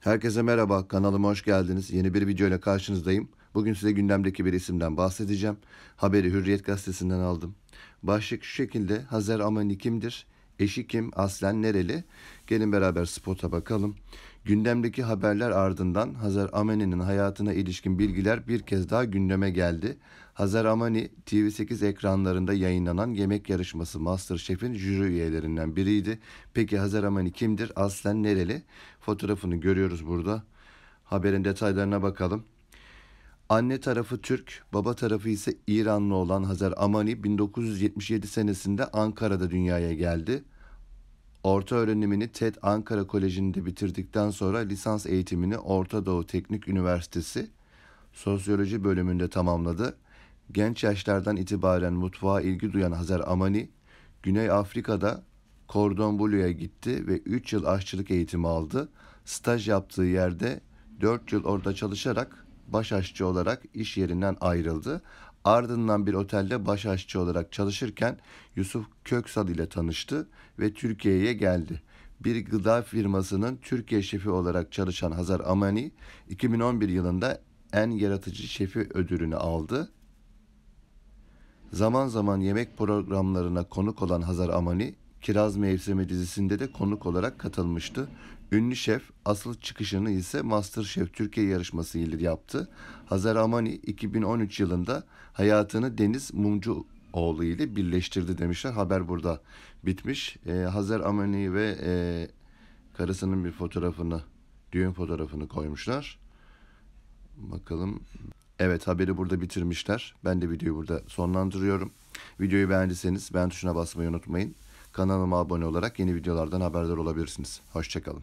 Herkese merhaba, kanalıma hoş geldiniz. Yeni bir video ile karşınızdayım. Bugün size gündemdeki bir isimden bahsedeceğim. Haberi Hürriyet gazetesinden aldım. Başlık şu şekilde, Hazer Amani kimdir? Eşi kim? Aslen nereli? Gelin beraber spota bakalım. Gündemdeki haberler ardından Hazar Amani'nin hayatına ilişkin bilgiler bir kez daha gündeme geldi. Hazar Amani TV8 ekranlarında yayınlanan yemek yarışması Masterchef'in jüri üyelerinden biriydi. Peki Hazar Amani kimdir? Aslen nereli? Fotoğrafını görüyoruz burada. Haberin detaylarına bakalım. Anne tarafı Türk, baba tarafı ise İranlı olan Hazar Amani 1977 senesinde Ankara'da dünyaya geldi. Orta öğrenimini TED Ankara Koleji'nde bitirdikten sonra lisans eğitimini Orta Doğu Teknik Üniversitesi Sosyoloji bölümünde tamamladı. Genç yaşlardan itibaren mutfağa ilgi duyan Hazar Amani, Güney Afrika'da Cordon Bleu'ya gitti ve 3 yıl aşçılık eğitimi aldı. Staj yaptığı yerde 4 yıl orada çalışarak baş aşçı olarak iş yerinden ayrıldı. Ardından bir otelde baş aşçı olarak çalışırken Yusuf Köksal ile tanıştı ve Türkiye'ye geldi. Bir gıda firmasının Türkiye şefi olarak çalışan Hazar Amani 2011 yılında en yaratıcı şefi ödülünü aldı. Zaman zaman yemek programlarına konuk olan Hazar Amani, Kiraz Mevsimi dizisinde de konuk olarak katılmıştı. Ünlü şef asıl çıkışını ise Masterchef Türkiye yarışması ile yaptı. Hazar Amani 2013 yılında hayatını Deniz Mumcuoğlu ile birleştirdi demişler. Haber burada bitmiş. Ee, Hazar Amani ve e, karısının bir fotoğrafını, düğün fotoğrafını koymuşlar. Bakalım. Evet haberi burada bitirmişler. Ben de videoyu burada sonlandırıyorum. Videoyu beğendiyseniz beğen tuşuna basmayı unutmayın. Kanalıma abone olarak yeni videolardan haberdar olabilirsiniz. Hoşçakalın.